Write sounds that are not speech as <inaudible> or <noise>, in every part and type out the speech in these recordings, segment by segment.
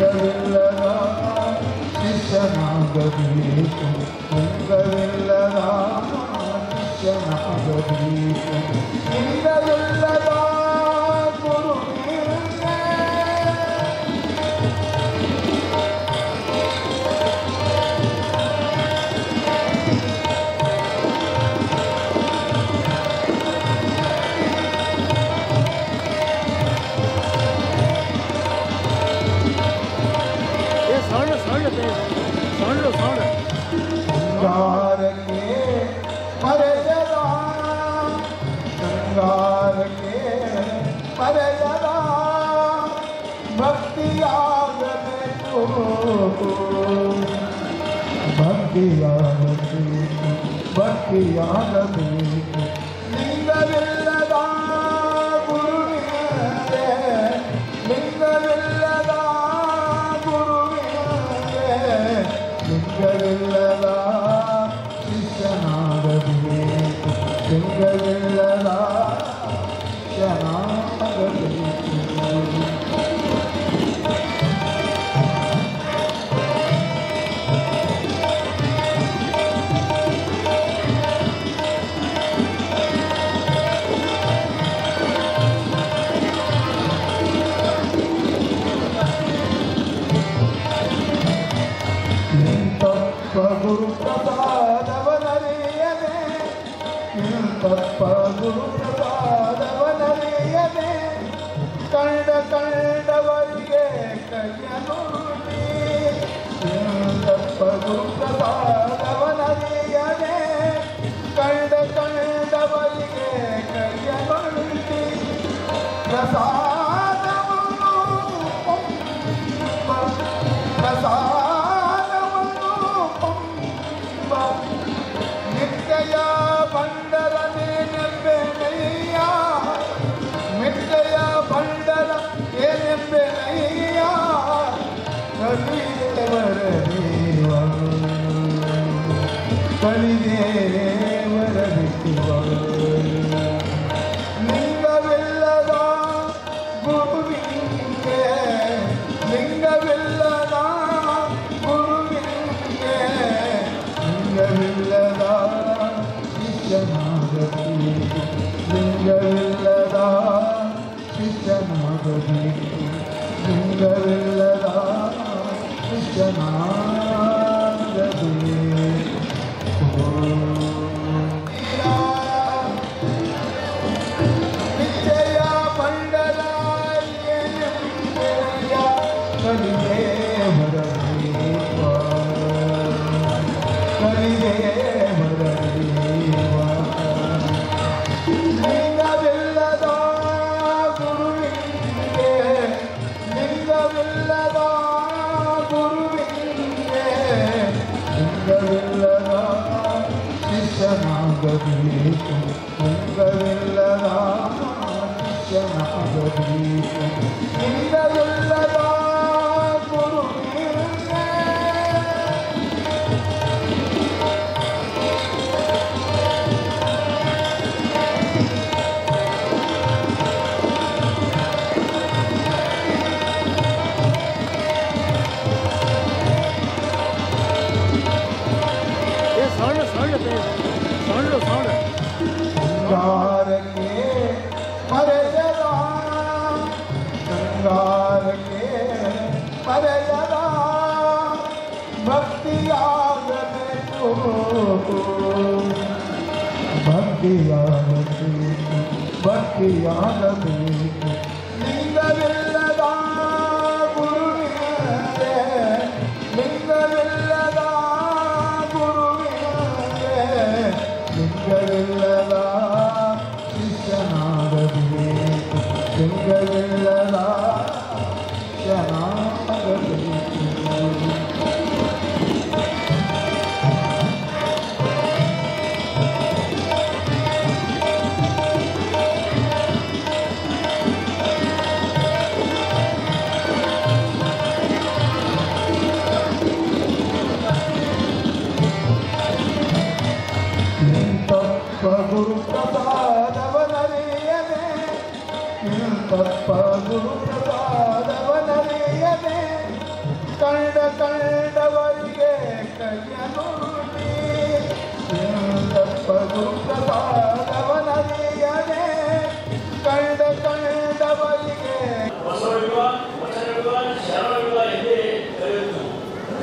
لنا في السماء भक्ति आगति भक्ति आगति Oh. ಬಲಿದೇವರ ಬಿಟ್ಟುವ Inna Allah, Inna Allah, Inna Allah, Inna Allah. भक्ति आनंद भक्ति आनंद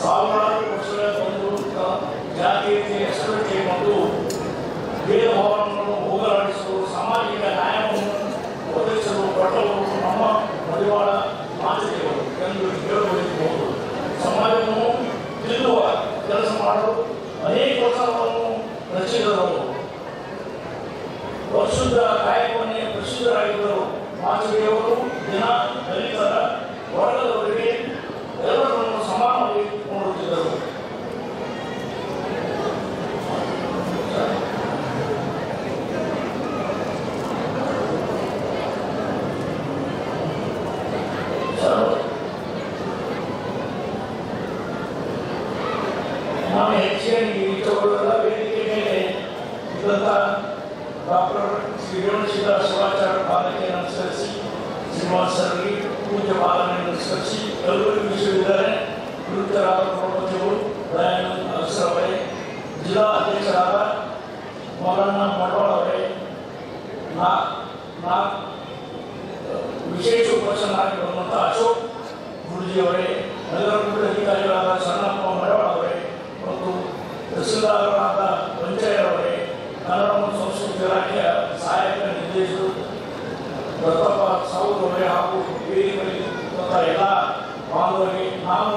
ಸಾವಿರಾರು ವರ್ಷಗಳ ಒಂದು ಜಾತೀಯತೆ ಹೆಸರು ಮತ್ತು ಭೇದ ಜಿಲ್ಲಾ ಅಧ್ಯಕ್ಷರಾದ ಮೌಲಾನ ಮಠವಾಳ ಅವರೇ, ನಾ ನಾ, ವಿಶೇಷ ಉಪಸ್ಥಿತರಾಗಿ ಬಂದಂಥ ಅಶೋಕ್ ಗುರುಜಿ ಅವರೇ ನಗರಾಭಿವೃದ್ಧಿ ಅಧಿಕಾರಿಗಳಾದ ಸಣ್ಣಪ್ಪ ಮಡವಾಳ ಅವರೇ ಮತ್ತು ತಹಸೀಲ್ದಾರರಾದ ಪಂಚಾಯತ್ ಅವರೇ, ಕನ್ನಡ ಮತ್ತು ಸಂಸ್ಕೃತಿ ಇಲಾಖೆಯ ಸಹಾಯಕ ನಿರ್ದೇಶಕರು ದತ್ತಪ್ಪ ಸಾವು ಅವರೇ ಹಾಗೂ ವೇದಿಕೆ ಮತ್ತು ಎಲ್ಲ ಬಾಂಧವರಿಗೆ ನಾನು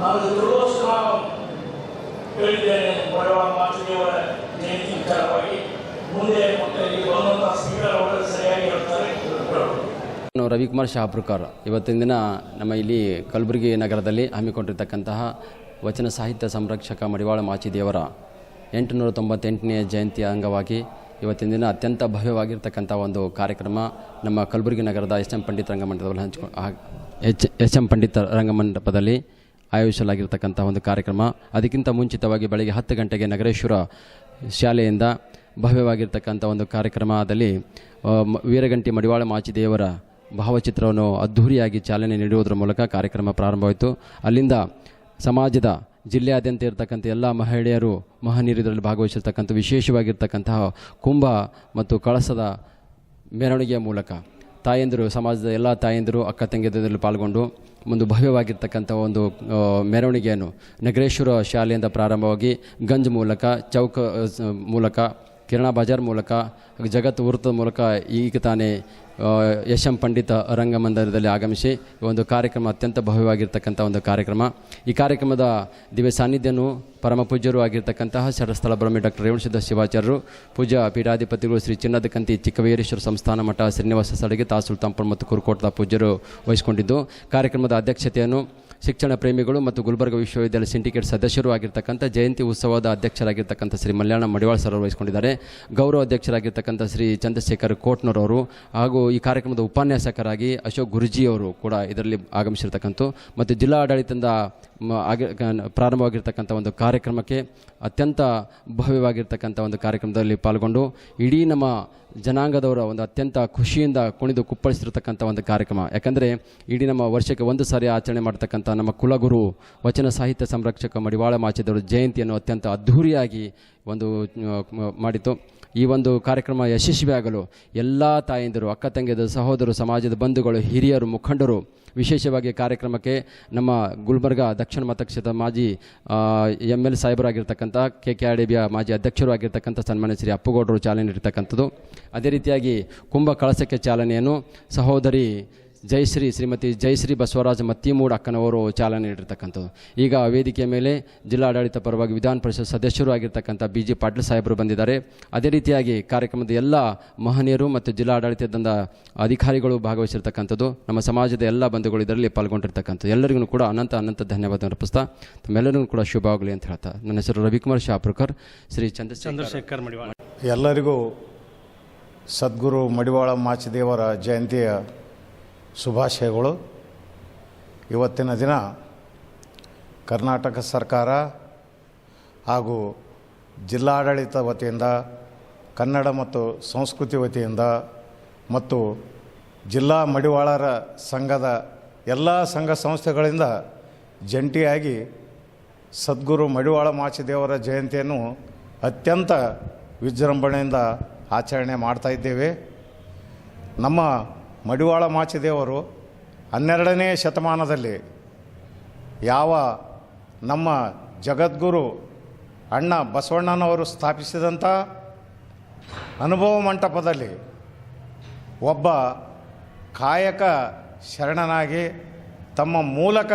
ನಾನು ತಿಳಿದಷ್ಟು ನಾನು ಹೇಳಿದ್ದೇನೆ. ಬರುವ ಮಾತೃದೇವರ ಜಯಂತಿ ಮುಂದೆ ಬಂದಂತಹ ಸರಿಯಾಗಿ ಹೇಳ್ತಾರೆ. ನಾನು ರವಿಕುಮಾರ್ ಶಾಪ್ರಕಾರ್ ಇವತ್ತಿನ ದಿನ ನಮ್ಮ ಇಲ್ಲಿ ಕಲಬುರಗಿ ನಗರದಲ್ಲಿ ಹಮ್ಮಿಕೊಂಡಿರ್ತಕ್ಕಂತಹ ವಚನ ಸಾಹಿತ್ಯ ಸಂರಕ್ಷಕ ಮಡಿವಾಳ ಮಾಚಿದೇವರ ಎಂಟುನೂರ ತೊಂಬತ್ತೆಂಟನೇ ಜಯಂತಿಯ ಅಂಗವಾಗಿ ಇವತ್ತಿನ ದಿನ ಅತ್ಯಂತ ಭವ್ಯವಾಗಿರ್ತಕ್ಕಂಥ ಒಂದು ಕಾರ್ಯಕ್ರಮ ನಮ್ಮ ಕಲಬುರಗಿ ನಗರದ ಎಸ್ ಎಂ ಪಂಡಿತ್ ರಂಗಮಂಟಪದಲ್ಲಿ ಹಂಚ್ಕೊ ಎಚ್ ಎಸ್ ಎಂ ಪಂಡಿತ್ ರಂಗಮಂಟಪದಲ್ಲಿ ಆಯೋಜಿಸಲಾಗಿರ್ತಕ್ಕಂಥ ಒಂದು ಕಾರ್ಯಕ್ರಮ. ಅದಕ್ಕಿಂತ ಮುಂಚಿತವಾಗಿ ಬೆಳಗ್ಗೆ ಹತ್ತು ಗಂಟೆಗೆ ನಗರೇಶ್ವರ ಶಾಲೆಯಿಂದ ಭವ್ಯವಾಗಿರ್ತಕ್ಕಂಥ ಒಂದು ಕಾರ್ಯಕ್ರಮದಲ್ಲಿ ವೀರಗಂಟಿ ಮಡಿವಾಳ ಮಾಚಿದೇವರ ಭಾವಚಿತ್ರವನ್ನು ಅದ್ಧೂರಿಯಾಗಿ ಚಾಲನೆ ನೀಡುವುದರ ಮೂಲಕ ಕಾರ್ಯಕ್ರಮ ಪ್ರಾರಂಭವಾಯಿತು. ಅಲ್ಲಿಂದ ಸಮಾಜದ ಜಿಲ್ಲೆಯಾದ್ಯಂತ ಇರತಕ್ಕಂಥ ಎಲ್ಲ ಮಹಿಳೆಯರು ಮಹನೀಯರು ಇದರಲ್ಲಿ ಭಾಗವಹಿಸಿರ್ತಕ್ಕಂಥ, ವಿಶೇಷವಾಗಿರ್ತಕ್ಕಂತಹ ಕುಂಭ ಮತ್ತು ಕಳಸದ ಮೆರವಣಿಗೆಯ ಮೂಲಕ ತಾಯಂದಿರು, ಸಮಾಜದ ಎಲ್ಲ ತಾಯಂದಿರು, ಅಕ್ಕ ತಂಗಿಯರಲ್ಲಿ ಪಾಲ್ಗೊಂಡು ಒಂದು ಭವ್ಯವಾಗಿರ್ತಕ್ಕಂಥ ಒಂದು ಮೆರವಣಿಗೆಯನ್ನು ನಗರೇಶ್ವರ ಶಾಲೆಯಿಂದ ಪ್ರಾರಂಭವಾಗಿ ಗಂಜ್ ಮೂಲಕ, ಚೌಕ ಮೂಲಕ, ಕಿರಣ ಬಜಾರ್ ಮೂಲಕ, ಜಗತ್ ವೃತ್ತದ ಮೂಲಕ ಈಗ ತಾನೇ ಯಶ್ ಪಂಡಿತ ರಂಗಮಂದಿರದಲ್ಲಿ ಆಗಮಿಸಿ ಒಂದು ಕಾರ್ಯಕ್ರಮ ಅತ್ಯಂತ ಭವ್ಯವಾಗಿರ್ತಕ್ಕಂಥ ಒಂದು ಕಾರ್ಯಕ್ರಮ. ಈ ಕಾರ್ಯಕ್ರಮದ ದಿವ್ಯ ಸಾನ್ನಿಧ್ಯನು ಪರಮ ಪೂಜ್ಯರು ಆಗಿರ್ತಕ್ಕಂತಹ ಶರಸ್ಥಳ ಬ್ರಹ್ಮಿ ಡಾಕ್ಟರ್ ರೇವಣಸಿದ್ಧ ಶಿವಾಚಾರ್ಯರು ಪೂಜಾ ಪೀಠಾಧಿಪತಿಗಳು ಶ್ರೀ ಚಿನ್ನದಕಂತಿ ಚಿಕ್ಕವೇರೇಶ್ವರ ಸಂಸ್ಥಾನ ಮಠ, ಶ್ರೀನಿವಾಸ ಸಡಗಿ ತಾಸುಲ್ ತಂಪಲ್ ಮತ್ತು ಕುರುಕೋಟದ ಪೂಜ್ಯರು ವಹಿಸಿಕೊಂಡಿದ್ದು, ಕಾರ್ಯಕ್ರಮದ ಅಧ್ಯಕ್ಷತೆಯನ್ನು ಶಿಕ್ಷಣ ಪ್ರೇಮಿಗಳು ಮತ್ತು ಗುಲ್ಬರ್ಗ ವಿಶ್ವವಿದ್ಯಾಲಯ ಸಿಂಡಿಕೇಟ್ ಸದಸ್ಯರು ಆಗಿರ್ತಕ್ಕಂಥ ಜಯಂತಿ ಉತ್ಸವದ ಅಧ್ಯಕ್ಷರಾಗಿರ್ತಕ್ಕಂಥ ಶ್ರೀ ಮಲ್ಯಾಣ ಮಡಿವಾಳ್ ಸರ್ ವಹಿಸಿಕೊಂಡಿದ್ದಾರೆ. ಗೌರವ ಅಧ್ಯಕ್ಷರಾಗಿರ್ತಕ್ಕಂಥ ಶ್ರೀ ಚಂದ್ರಶೇಖರ್ ಕೋಟ್ನೂರವರು ಹಾಗೂ ಈ ಕಾರ್ಯಕ್ರಮದ ಉಪನ್ಯಾಸಕರಾಗಿ ಅಶೋಕ್ ಗುರುಜಿಯವರು ಕೂಡ ಇದರಲ್ಲಿ ಆಗಮಿಸಿರ್ತಕ್ಕಂಥ ಮತ್ತು ಜಿಲ್ಲಾ ಆಡಳಿತದಿಂದ ಮ- ಆಗಿ- ಪ್ರಾರಂಭವಾಗಿರ್ತಕ್ಕಂಥ ಒಂದು ಕಾರ್ಯಕ್ರಮಕ್ಕೆ ಅತ್ಯಂತ ಭವ್ಯವಾಗಿರ್ತಕ್ಕಂಥ ಒಂದು ಕಾರ್ಯಕ್ರಮದಲ್ಲಿ ಪಾಲ್ಗೊಂಡು ಇಡೀ ನಮ್ಮ ಜನಾಂಗದವರ ಒಂದು ಅತ್ಯಂತ ಖುಷಿಯಿಂದ ಕುಣಿದು ಕುಪ್ಪಳಿಸಿರ್ತಕ್ಕಂಥ ಒಂದು ಕಾರ್ಯಕ್ರಮ. ಯಾಕಂದರೆ ಇಡೀ ನಮ್ಮ ವರ್ಷಕ್ಕೆ ಒಂದು ಸಾರಿ ಆಚರಣೆ ಮಾಡ್ತಕ್ಕಂಥ ನಮ್ಮ ಕುಲಗುರು ವಚನ ಸಾಹಿತ್ಯ ಸಂರಕ್ಷಕ ಮಡಿವಾಳ ಮಾಚಿದವರು ಜಯಂತಿಯನ್ನು ಅತ್ಯಂತ ಅದ್ಧೂರಿಯಾಗಿ ಒಂದು ಮಾಡಿತ್ತು. ಮಾಡಿತು ಈ ಒಂದು ಕಾರ್ಯಕ್ರಮ ಯಶಸ್ವಿಯಾಗಲು ಎಲ್ಲ ತಾಯಂದಿರು, ಅಕ್ಕ ತಂಗಿಯರು ಸಹೋದರರು ಸಮಾಜದ ಬಂಧುಗಳು, ಹಿರಿಯರು, ಮುಖಂಡರು, ವಿಶೇಷವಾಗಿ ಕಾರ್ಯಕ್ರಮಕ್ಕೆ ನಮ್ಮ ಗುಲ್ಬರ್ಗ ದಕ್ಷಿಣ ಮತಕ್ಷೇತ್ರದ ಮಾಜಿ ಎಂ ಎಲ್ ಸಾಹೇಬರಾಗಿರ್ತಕ್ಕಂಥ ಕೆ ಕೆ ಆರ್ ಡಿ ಮಾಜಿ ಅಧ್ಯಕ್ಷರು ಆಗಿರ್ತಕ್ಕಂಥ ಸನ್ಮಾನ್ಯ ಶ್ರೀ ಅಪ್ಪುಗೌಡರು ಚಾಲನೆ ನೀಡಿರ್ತಕ್ಕಂಥದ್ದು. ಅದೇ ರೀತಿಯಾಗಿ ಕುಂಭ ಕಳಸಕ್ಕೆ ಚಾಲನೆಯನ್ನು ಸಹೋದರಿ ಜಯಶ್ರೀ ಶ್ರೀಮತಿ ಜಯಶ್ರೀ ಬಸವರಾಜ ಮತ್ತಿಮೂಡ್ ಅಕ್ಕನವರು ಚಾಲನೆ ನೀಡಿರ್ತಕ್ಕಂಥದ್ದು. ಈಗ ವೇದಿಕೆಯ ಮೇಲೆ ಜಿಲ್ಲಾಡಳಿತ ಪರವಾಗಿ ವಿಧಾನ ಪರಿಷತ್ ಸದಸ್ಯರು ಆಗಿರ್ತಕ್ಕಂಥ ಬಿ ಜಿ ಪಾಟೀಲ್ ಸಾಹೇಬರು ಬಂದಿದ್ದಾರೆ. ಅದೇ ರೀತಿಯಾಗಿ ಕಾರ್ಯಕ್ರಮದ ಎಲ್ಲ ಮಹನೀಯರು ಮತ್ತು ಜಿಲ್ಲಾಡಳಿತದಿಂದ ಅಧಿಕಾರಿಗಳು ಭಾಗವಹಿಸಿರ್ತಕ್ಕಂಥದ್ದು. ನಮ್ಮ ಸಮಾಜದ ಎಲ್ಲ ಬಂಧುಗಳು ಇದರಲ್ಲಿ ಪಾಲ್ಗೊಂಡಿರ್ತಕ್ಕಂಥದ್ದು. ಎಲ್ಲರಿಗೂ ಕೂಡ ಅನಂತ ಅನಂತ ಧನ್ಯವಾದ ಅರ್ಪಿಸ್ತಾ ತಮ್ಮೆಲ್ಲರಿಗೂ ಕೂಡ ಶುಭವಾಗಲಿ ಅಂತ ಹೇಳ್ತಾ. ನನ್ನ ಹೆಸರು ರವಿಕುಮಾರ್ ಶಾಪ್ರಕರ್. ಶ್ರೀ ಚಂದ್ರಶೇಖರ್. ಚಂದ್ರಶೇಖರ್ ಮಡಿವಾಳ. ಎಲ್ಲರಿಗೂ ಸದ್ಗುರು ಮಡಿವಾಳ ಮಾಚಿದೇವರ ಜಯಂತಿಯ ಶುಭಾಶಯಗಳು. ಇವತ್ತಿನ ದಿನ ಕರ್ನಾಟಕ ಸರ್ಕಾರ ಹಾಗೂ ಜಿಲ್ಲಾಡಳಿತ ವತಿಯಿಂದ, ಕನ್ನಡ ಮತ್ತು ಸಂಸ್ಕೃತಿ ವತಿಯಿಂದ ಮತ್ತು ಜಿಲ್ಲಾ ಮಡಿವಾಳರ ಸಂಘದ ಎಲ್ಲ ಸಂಘ ಸಂಸ್ಥೆಗಳಿಂದ ಜಂಟಿಯಾಗಿ ಸದ್ಗುರು ಮಡಿವಾಳ ಮಾಚಿದೇವರ ಜಯಂತಿಯನ್ನು ಅತ್ಯಂತ ವಿಜೃಂಭಣೆಯಿಂದ ಆಚರಣೆ ಮಾಡ್ತಾ ಇದ್ದೇವೆ. ನಮ್ಮ ಮಡಿವಾಳ ಮಾಚಿದೇವರು ಹನ್ನೆರಡನೇ ಶತಮಾನದಲ್ಲಿ ಯಾವ ನಮ್ಮ ಜಗದ್ಗುರು ಅಣ್ಣ ಬಸವಣ್ಣನವರು ಸ್ಥಾಪಿಸಿದಂಥ ಅನುಭವ ಮಂಟಪದಲ್ಲಿ ಒಬ್ಬ ಕಾಯಕ ಶರಣನಾಗಿ ತಮ್ಮ ಮೂಲಕ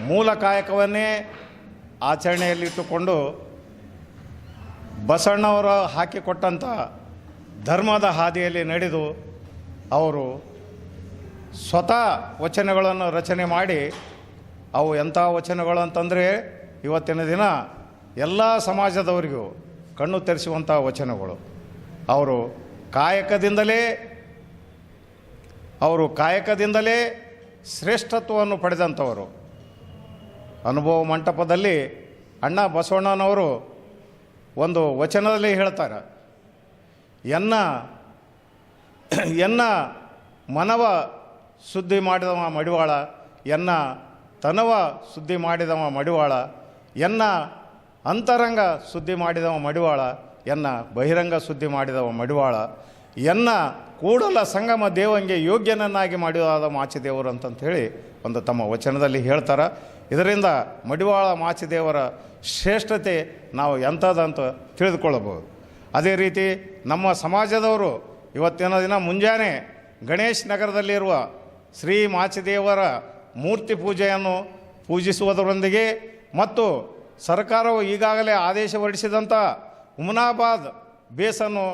ಮೂಲ ಕಾಯಕವನ್ನೇ ಆಚರಣೆಯಲ್ಲಿಟ್ಟುಕೊಂಡು ಬಸವಣ್ಣವರು ಹಾಕಿಕೊಟ್ಟಂಥ ಧರ್ಮದ ಹಾದಿಯಲ್ಲಿ ನಡೆದು ಅವರು ಸ್ವತಃ ವಚನಗಳನ್ನು ರಚನೆ ಮಾಡಿ, ಅವು ಎಂಥ ವಚನಗಳು ಅಂತಂದರೆ ಇವತ್ತಿನ ದಿನ ಎಲ್ಲ ಸಮಾಜದವರಿಗೂ ಕಣ್ಣು ತೆರೆಸುವಂಥ ವಚನಗಳು. ಅವರು ಕಾಯಕದಿಂದಲೇ ಅವರು ಕಾಯಕದಿಂದಲೇ ಶ್ರೇಷ್ಠತ್ವವನ್ನು ಪಡೆದಂಥವರು. ಅನುಭವ ಮಂಟಪದಲ್ಲಿ ಅಣ್ಣ ಬಸವಣ್ಣನವರು ಒಂದು ವಚನದಲ್ಲಿ ಹೇಳ್ತಾರೆ, ಎನ್ನ <clears throat> ಎನ್ನ ಮನವ ಸುದ್ದಿ ಮಾಡಿದವ ಮಡಿವಾಳ, ಎನ್ನ ತನವ ಸುದ್ದಿ ಮಾಡಿದವ ಮಡಿವಾಳ, ಎನ್ನ ಅಂತರಂಗ ಸುದ್ದಿ ಮಾಡಿದವ ಮಡಿವಾಳ, ಎನ್ನ ಬಹಿರಂಗ ಸುದ್ದಿ ಮಾಡಿದವ ಮಡಿವಾಳ, ಎನ್ನ ಕೂಡಲ ಸಂಗಮ ದೇವಂಗೆ ಯೋಗ್ಯನನ್ನಾಗಿ ಮಾಡಿದಾದ ಮಾಚಿದೇವರು ಅಂತಂಥೇಳಿ ಒಂದು ತಮ್ಮ ವಚನದಲ್ಲಿ ಹೇಳ್ತಾರೆ. ಇದರಿಂದ ಮಡಿವಾಳ ಮಾಚಿದೇವರ ಶ್ರೇಷ್ಠತೆ ನಾವು ಎಂಥದಂತ ತಿಳಿದುಕೊಳ್ಳಬಹುದು. ಅದೇ ರೀತಿ ನಮ್ಮ ಸಮಾಜದವರು ಇವತ್ತಿನ ದಿನ ಮುಂಜಾನೆ ಗಣೇಶ್ ನಗರದಲ್ಲಿರುವ ಶ್ರೀ ಮಾಚಿದೇವರ ಮೂರ್ತಿ ಪೂಜೆಯನ್ನು ಪೂಜಿಸುವುದರೊಂದಿಗೆ ಮತ್ತು ಸರ್ಕಾರವು ಈಗಾಗಲೇ ಆದೇಶ ಹೊರಡಿಸಿದಂಥ ಹುಮನಾಬಾದ್ ಬೇಸನ್ನು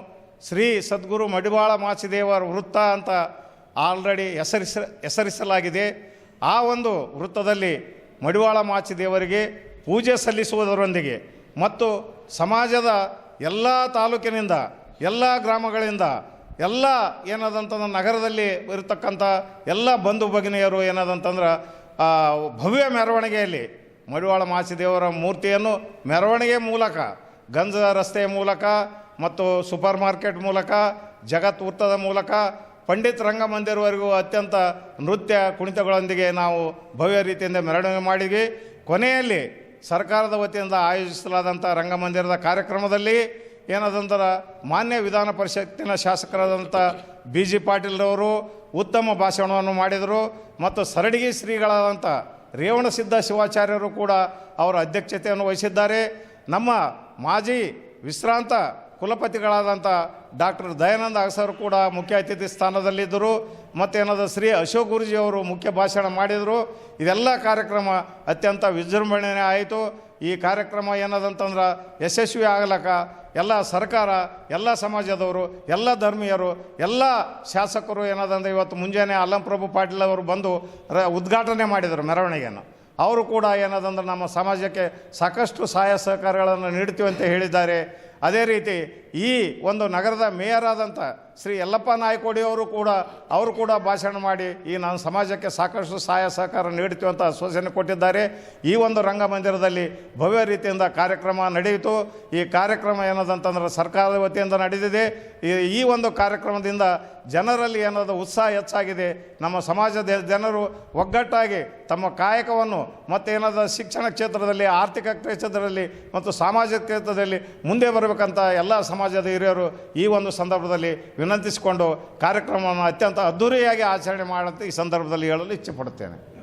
ಶ್ರೀ ಸದ್ಗುರು ಮಡಿವಾಳ ಮಾಚಿದೇವರ ವೃತ್ತ ಅಂತ ಆಲ್ರೆಡಿ ಹೆಸರಿಸ, ಹೆಸರಿಸಲಾಗಿದೆ. ಆ ಒಂದು ವೃತ್ತದಲ್ಲಿ ಮಡಿವಾಳ ಮಾಚಿದೇವರಿಗೆ ಪೂಜೆ ಸಲ್ಲಿಸುವುದರೊಂದಿಗೆ ಮತ್ತು ಸಮಾಜದ ಎಲ್ಲ ತಾಲೂಕಿನಿಂದ, ಎಲ್ಲ ಗ್ರಾಮಗಳಿಂದ ಎಲ್ಲ ಏನದಂತಂದ್ರೆ ನಗರದಲ್ಲಿ ಇರತಕ್ಕಂಥ ಎಲ್ಲ ಬಂಧು ಭಗಿನಿಯರು ಏನದಂತಂದ್ರೆ ಭವ್ಯ ಮೆರವಣಿಗೆಯಲ್ಲಿ ಮಡಿವಾಳ ಮಾಚಿದೇವರ ಮೂರ್ತಿಯನ್ನು ಮೆರವಣಿಗೆ ಮೂಲಕ, ಗಂಜ ರಸ್ತೆಯ ಮೂಲಕ ಮತ್ತು ಸೂಪರ್ ಮಾರ್ಕೆಟ್ ಮೂಲಕ, ಜಗತ್ ವೃತ್ತದ ಮೂಲಕ ಪಂಡಿತ್ ರಂಗಮಂದಿರವರೆಗೂ ಅತ್ಯಂತ ನೃತ್ಯ ಕುಣಿತಗಳೊಂದಿಗೆ ನಾವು ಭವ್ಯ ರೀತಿಯಿಂದ ಮೆರವಣಿಗೆ ಮಾಡಿದ್ವಿ. ಕೊನೆಯಲ್ಲಿ ಸರ್ಕಾರದ ವತಿಯಿಂದ ಆಯೋಜಿಸಲಾದಂಥ ರಂಗಮಂದಿರದ ಕಾರ್ಯಕ್ರಮದಲ್ಲಿ ಏನದಂದ್ರೆ ಮಾನ್ಯ ವಿಧಾನ ಪರಿಷತ್ತಿನ ಶಾಸಕರಾದಂಥ ಬಿ ಜಿ ಪಾಟೀಲ್ರವರು ಉತ್ತಮ ಭಾಷಣವನ್ನು ಮಾಡಿದರು ಮತ್ತು ಸರಡಿಗೆ ಶ್ರೀಗಳಾದಂಥ ರೇವಣಸಿದ್ಧ ಶಿವಾಚಾರ್ಯರು ಕೂಡ ಅವರ ಅಧ್ಯಕ್ಷತೆಯನ್ನು ವಹಿಸಿದ್ದಾರೆ. ನಮ್ಮ ಮಾಜಿ ವಿಶ್ರಾಂತ ಕುಲಪತಿಗಳಾದಂಥ ಡಾಕ್ಟರ್ ದಯಾನಂದ ಅಗಸರು ಕೂಡ ಮುಖ್ಯ ಅತಿಥಿ ಸ್ಥಾನದಲ್ಲಿದ್ದರು. ಮತ್ತು ಮತ್ತೇನಾದ ಶ್ರೀ ಅಶೋಕ್ ಗುರುಜಿಯವರು ಮುಖ್ಯ ಭಾಷಣ ಮಾಡಿದರು. ಇದೆಲ್ಲ ಕಾರ್ಯಕ್ರಮ ಅತ್ಯಂತ ವಿಜೃಂಭಣೆ ಆಯಿತು ಈ ಕಾರ್ಯಕ್ರಮ ಏನದಂತಂದ್ರೆ ಯಶಸ್ವಿ ಆಗಲಕ್ಕ ಎಲ್ಲ ಸರ್ಕಾರ, ಎಲ್ಲ ಸಮಾಜದವರು, ಎಲ್ಲ ಧರ್ಮೀಯರು, ಎಲ್ಲ ಶಾಸಕರು ಏನದಂದ್ರೆ ಇವತ್ತು ಮುಂಜಾನೆ ಅಲ್ಲಂಪ್ರಭು ಪಾಟೀಲ್ ಅವರು ಬಂದು ರ ಉದ್ಘಾಟನೆ ಮಾಡಿದರು ಮೆರವಣಿಗೆಯನ್ನು ಅವರು ಕೂಡ ಏನದಂದ್ರೆ ನಮ್ಮ ಸಮಾಜಕ್ಕೆ ಸಾಕಷ್ಟು ಸಹಾಯ ಸಹಕಾರಗಳನ್ನು ನೀಡ್ತೀವಿ ಅಂತ ಹೇಳಿದ್ದಾರೆ. ಅದೇ ರೀತಿ ಈ ಒಂದು ನಗರದ ಮೇಯರ್ ಆದಂಥ ಶ್ರೀ ಯಲ್ಲಪ್ಪ ನಾಯ್ಕೋಡಿ ಅವರು ಕೂಡ ಅವರು ಕೂಡ ಭಾಷಣ ಮಾಡಿ ಈ ನಾನು ಸಮಾಜಕ್ಕೆ ಸಾಕಷ್ಟು ಸಹಾಯ ಸಹಕಾರ ನೀಡ್ತೀವಿ ಅಂತ ಆಶ್ವಾಸನೆ ಕೊಟ್ಟಿದ್ದಾರೆ. ಈ ಒಂದು ರಂಗಮಂದಿರದಲ್ಲಿ ಭವ್ಯ ರೀತಿಯಿಂದ ಕಾರ್ಯಕ್ರಮ ನಡೆಯಿತು. ಈ ಕಾರ್ಯಕ್ರಮ ಏನದಂತಂದ್ರೆ ಸರ್ಕಾರದ ವತಿಯಿಂದ ನಡೆದಿದೆ. ಈ- ಒಂದು ಕಾರ್ಯಕ್ರಮದಿಂದ ಜನರಲ್ಲಿ ಏನಾದರೂ ಉತ್ಸಾಹ ಹೆಚ್ಚಾಗಿದೆ. ನಮ್ಮ ಸಮಾಜದ ಜನರು ಒಗ್ಗಟ್ಟಾಗಿ ತಮ್ಮ ಕಾಯಕವನ್ನು ಮತ್ತು ಏನಾದ ಶಿಕ್ಷಣ ಕ್ಷೇತ್ರದಲ್ಲಿ, ಆರ್ಥಿಕ ಕ್ಷೇತ್ರದಲ್ಲಿ ಮತ್ತು ಸಾಮಾಜಿಕ ಕ್ಷೇತ್ರದಲ್ಲಿ ಮುಂದೆ ಬರಬೇಕಂತ ಎಲ್ಲ ಸಮಾಜದ ಹಿರಿಯರು ಈ ಒಂದು ಸಂದರ್ಭದಲ್ಲಿ ವಿನಂತಿಸಿಕೊಂಡು ಕಾರ್ಯಕ್ರಮವನ್ನು ಅತ್ಯಂತ ಅದ್ಧೂರಿಯಾಗಿ ಆಚರಣೆ ಮಾಡಂತ ಈ ಸಂದರ್ಭದಲ್ಲಿ ಹೇಳಲು ಇಚ್ಛೆಪಡುತ್ತೇನೆ